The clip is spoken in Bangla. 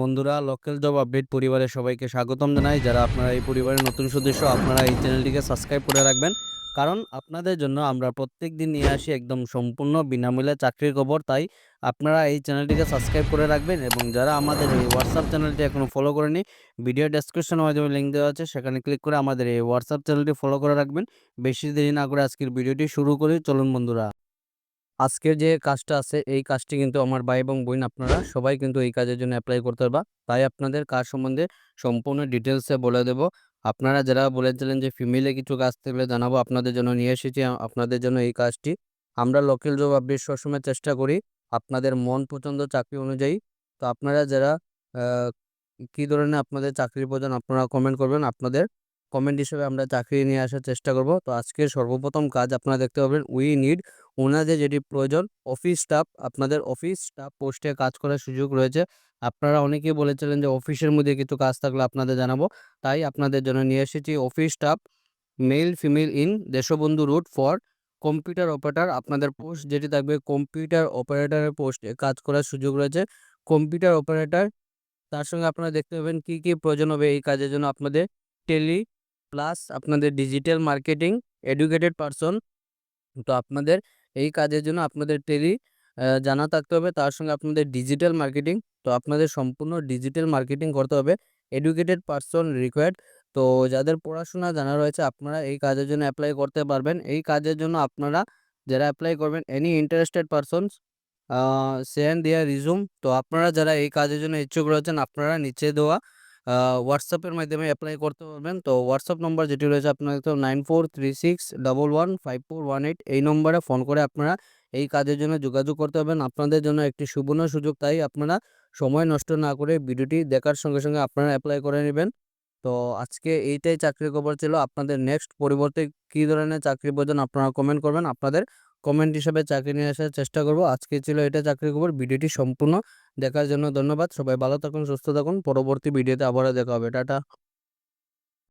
বন্ধুরা লোকাল জব আপডেট পরিবারের সবাইকে স্বাগতম জানাই। যারা আপনারা এই পরিবারের নতুন সদস্য, আপনারা এই চ্যানেলটিকে সাবস্ক্রাইব করে রাখবেন। কারণ আপনাদের জন্য আমরা প্রত্যেক দিন নিয়ে আসি একদম সম্পূর্ণ বিনামূল্যে চাকরির খবর। তাই আপনারা এই চ্যানেলটিকে সাবস্ক্রাইব করে রাখবেন এবং যারা আমাদের এই হোয়াটসঅ্যাপ চ্যানেলটি এখনও ফলো করেনি ভিডিও ডেসক্রিপশনের মাধ্যমে লিঙ্ক দেওয়া আছে, সেখানে ক্লিক করে আমাদের এই হোয়াটসঅ্যাপ চ্যানেলটি ফলো করে রাখবেন। বেশি দেরি না করে আজকের ভিডিওটি শুরু করি। চলুন বন্ধুরা। আজকের যে কাজটা আছে, এই কাজটি কিন্তু আমার ভাই এবং বোন আপনারা সবাই কিন্তু এই কাজের জন্য অ্যাপ্লাই করতে পারবা। তাই আপনাদের কাজ সম্বন্ধে সম্পূর্ণ ডিটেলসে বলে দেব। আপনারা যারা বলেছিলেন যে ফিমেলে কিছু কাজ থাকলে জানাব, আপনাদের জন্য নিয়ে এসেছি আপনাদের জন্য এই কাজটি। আমরা লোকাল জব আপডেট সবসময় চেষ্টা করি, আপনাদের মন পছন্দ চাকরি অনুযায়ী। তো আপনারা যারা কী ধরনের আপনাদের চাকরির প্রয়োজন আপনারা কমেন্ট করবেন, আপনাদের কমেন্ট হিসেবে আমরা চাকরি নিয়ে আসার চেষ্টা করব। তো আজকের সর্বপ্রথম কাজ আপনারা দেখতে পাবেন উই নিড ওনাদের যেটি প্রয়োজন অফিস স্টাফ আপনাদের অফিস স্টাফ পোস্টে কাজ করার সুযোগ রয়েছে। আপনারা অনেকেই বলেছিলেন যে অফিসের মধ্যে কিছু কাজ থাকলে আপনাদের জানাব। তাই আপনাদের জন্য নিয়ে এসেছি office staff male female in Deshbandhu route for computer operator আপনাদের পোস্ট যেটি থাকবে কম্পিউটার অপারেটরের পোস্টে কাজ করার সুযোগ রয়েছে। কম্পিউটার অপারেটর তার সঙ্গে আপনারা দেখতে পাবেন কী কী প্রয়োজন হবে এই কাজের জন্য আপনাদের। টেলি প্লাস আপনাদের ডিজিটাল মার্কেটিং এডুকেটেড পারসন তো আপনাদের এই কাজের জন্য আপনাদের টেলি জানা থাকতে হবে। তার সঙ্গে আপনাদের ডিজিটাল মার্কেটিং তো আপনাদের সম্পূর্ণ ডিজিটাল মার্কেটিং করতে হবে। এডুকেটেড পার্সন রিকোয়ার্ড তো যাদের পড়াশোনা জানা রয়েছে, আপনারা এই কাজের জন্য অ্যাপ্লাই করতে পারবেন। এই কাজের জন্য আপনারা যারা অ্যাপ্লাই করবেন any interested persons send their resume তো আপনারা যারা এই কাজের জন্য ইচ্ছুক রয়েছেন, আপনারা নিচে দেওয়া হোয়াটসঅ্যাপের মাধ্যমে অ্যাপ্লাই করতে পারবেন। তো হোয়াটসঅ্যাপ নম্বর যেটি রয়েছে আপনার তো nine four three six double one five four one eight এই নম্বরে ফোন করে আপনারা এই কাজের জন্য যোগাযোগ করতে পারবেন। আপনাদের জন্য একটি সুবর্ণ সুযোগ, তাই আপনারা সময় নষ্ট না করে ভিডিওটি দেখার সঙ্গে সঙ্গে আপনারা অ্যাপ্লাই করে নেবেন। তো আজকে এইটাই চাকরির খবর ছিল। আপনাদের নেক্সট পরিবর্তে কী ধরনের চাকরি প্রয়োজন আপনারা কমেন্ট করবেন। আপনাদের কমেন্ট হিসাবে চাকরি নিয়ে আসার চেষ্টা করব। আজকে ছিল এটা চাকরির খবর। ভিডিওটি সম্পূর্ণ দেখার জন্য ধন্যবাদ। সবাই ভালো থাকুন সুস্থ থাকুন। পরবর্তী ভিডিওতে আবারও দেখা হবে। টাটা।